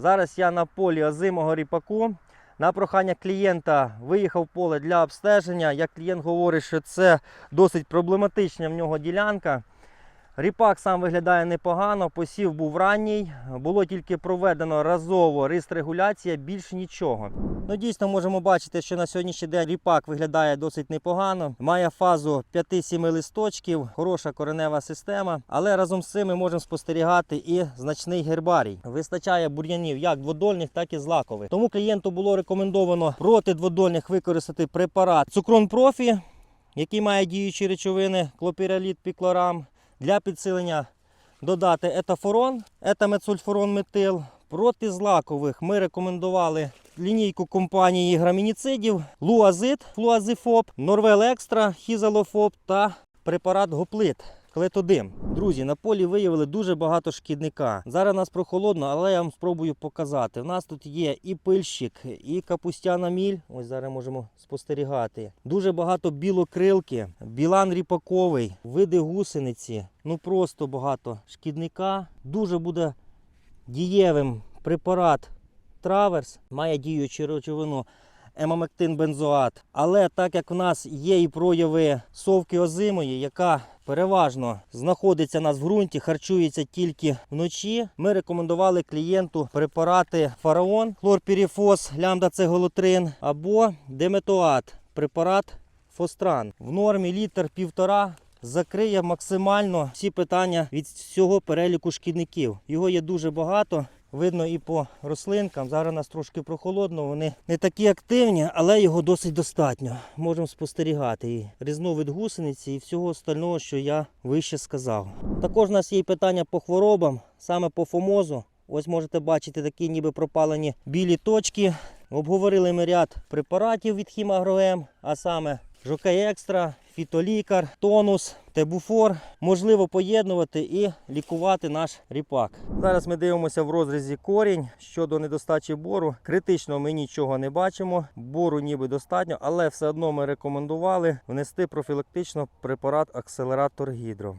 Зараз я на полі озимого ріпаку. На прохання клієнта виїхав поле для обстеження. Як клієнт говорить, що це досить проблематична в нього ділянка. Ріпак сам виглядає непогано, посів був ранній, було тільки проведено разово регуляція, більш нічого. Ну, дійсно можемо бачити, що на сьогоднішній день ріпак виглядає досить непогано. Має фазу 5-7 листочків, хороша коренева система. Але разом з цим ми можемо спостерігати і значний гербарій. Вистачає бур'янів як дводольних, так і злакових. Тому клієнту було рекомендовано проти дводольних використати препарат Цукрон Профі, який має діючі речовини, клопіраліт, піклорам. Для підсилення додати етафорон, етамецульфорон метил. Проти злакових ми рекомендували лінійку компанії грамініцидів, луазит, флуазифоб, Норвел Екстра, хізалофоб та препарат Гоплит. Клетодим. Друзі, на полі виявили дуже багато шкідника. Зараз у нас прохолодно, але я вам спробую показати. У нас тут є і пильщик, і капустяна міль. Ось зараз можемо спостерігати. Дуже багато білокрилки, білан ріпаковий, види гусениці. Ну просто багато шкідника. Дуже буде дієвим препарат Траверс. Має діючу речовину емамектин бензоат. Але так як в нас є і прояви совки озимої, яка переважно знаходиться у нас в ґрунті, харчується тільки вночі, ми рекомендували клієнту препарати фараон, хлорпіріфос, лямда-цеголотрин або деметоат, препарат фостран. В нормі літр півтора. Закриє максимально всі питання від всього переліку шкідників. Його є дуже багато. Видно і по рослинкам. Зараз нас трошки прохолодно, вони не такі активні, але його досить достатньо. Можемо спостерігати і різновид гусениці і всього остального, що я вище сказав. Також у нас є і питання по хворобам, саме по фомозу. Ось можете бачити такі ніби пропалені білі точки. Обговорили ми ряд препаратів від Хімагроем, а саме Жокей Екстра, Фітолікар, Тонус, Тебуфор. Можливо поєднувати і лікувати наш ріпак. Зараз ми дивимося в розрізі корінь щодо недостачі бору. Критично ми нічого не бачимо. Бору ніби достатньо, але все одно ми рекомендували внести профілактично препарат акселератор гідро.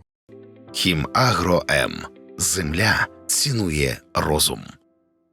Хімагро М. Земля цінує розум.